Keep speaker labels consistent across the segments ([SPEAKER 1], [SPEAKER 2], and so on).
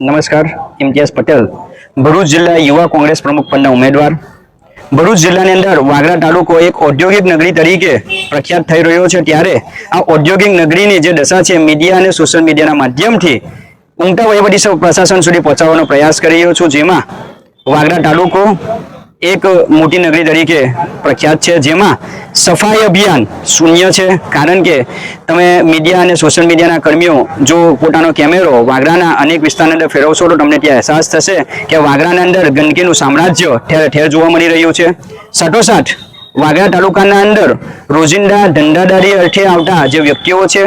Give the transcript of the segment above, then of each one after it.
[SPEAKER 1] નમસ્કાર ઇમ્તિયાઝ પટેલ. ભરૂચ જિલ્લા યુવા કોંગ્રેસ પ્રમુખ પદના ઉમેદવાર. ભરૂચ જિલ્લાની અંદર વાગરા તાલુકો એક ઔદ્યોગિક નગરી તરીકે પ્રખ્યાત થઈ રહ્યો છે ત્યારે આ ઔદ્યોગિક નગરીની જે દશા છે, મીડિયા અને સોશિયલ મીડિયાના માધ્યમથી ઉમટા વહીવટી પ્રશાસન સુધી પહોંચાડવાનો પ્રયાસ કરી રહ્યો છું. જેમાં વાગરા તાલુકો એક મોટી નગરી તરીકે પ્રખ્યાત છે, જેમાં સફાઈ અભિયાન શૂન્ય છે. કારણ કે તમે મીડિયા અને સોશિયલ મીડિયાના કર્મીઓ, જો પોતાનો કેમેરો વાગરાના અનેક વિસ્તારની અંદર ફેરવશો, તો તમને ત્યાં અહેસાસ થશે કે વાગરાના અંદર ગંદકીનું સામ્રાજ્ય ઠેર ઠેર જોવા મળી રહ્યું છે. સટોસાટ વાગરા તાલુકાના અંદર રોજિંદા ધંધાદારી અર્થે આવતા જે વ્યક્તિઓ છે,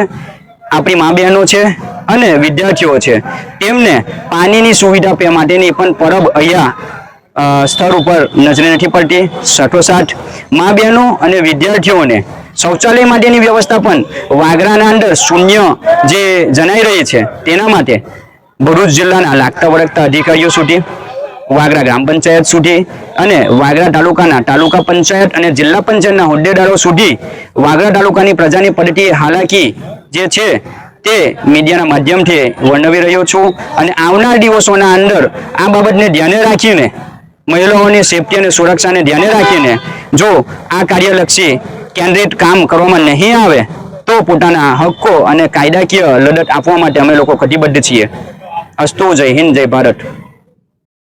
[SPEAKER 1] આપણી મા બહેનો છે અને વિદ્યાર્થીઓ છે, તેમને પાણીની સુવિધા માટેની પણ પરબ અહીંયા સ્થળ ઉપર નજરે નથી પડતી. સઠોસાઠ મા બહેનો અને વિદ્યાર્થીઓને શૌચાલય માટેની વ્યવસ્થા પણ વાગરાના અંદર શૂન્ય જે જણાઈ રહી છે તેના માટે ભરૂચ જિલ્લાના લાગતા વળગતા અધિકારીઓ સુધી, વાગરા ગ્રામ પંચાયત સુધી અને વાગરા તાલુકાના તાલુકા પંચાયત અને જિલ્લા પંચાયતના હોદ્દેદારો સુધી વાગરા તાલુકાની પ્રજાની પડતી હાલાકી જે છે તે મીડિયાના માધ્યમથી વર્ણવી રહ્યો છું. અને આવનાર દિવસોના અંદર આ બાબતને ધ્યાને રાખીને મહિલાઓની સેફટી અને સુરક્ષાને ધ્યાને રાખીને જો આ કાર્યલક્ષી કેન્દ્રિત કામ કરવામાં નહીં આવે, તો પોતાના હક્કો અને કાયદાકીય લડત આપવા માટે અમે લોકો કટિબદ્ધ છીએ. અસ્તુ જય હિન્દ, જય ભારત.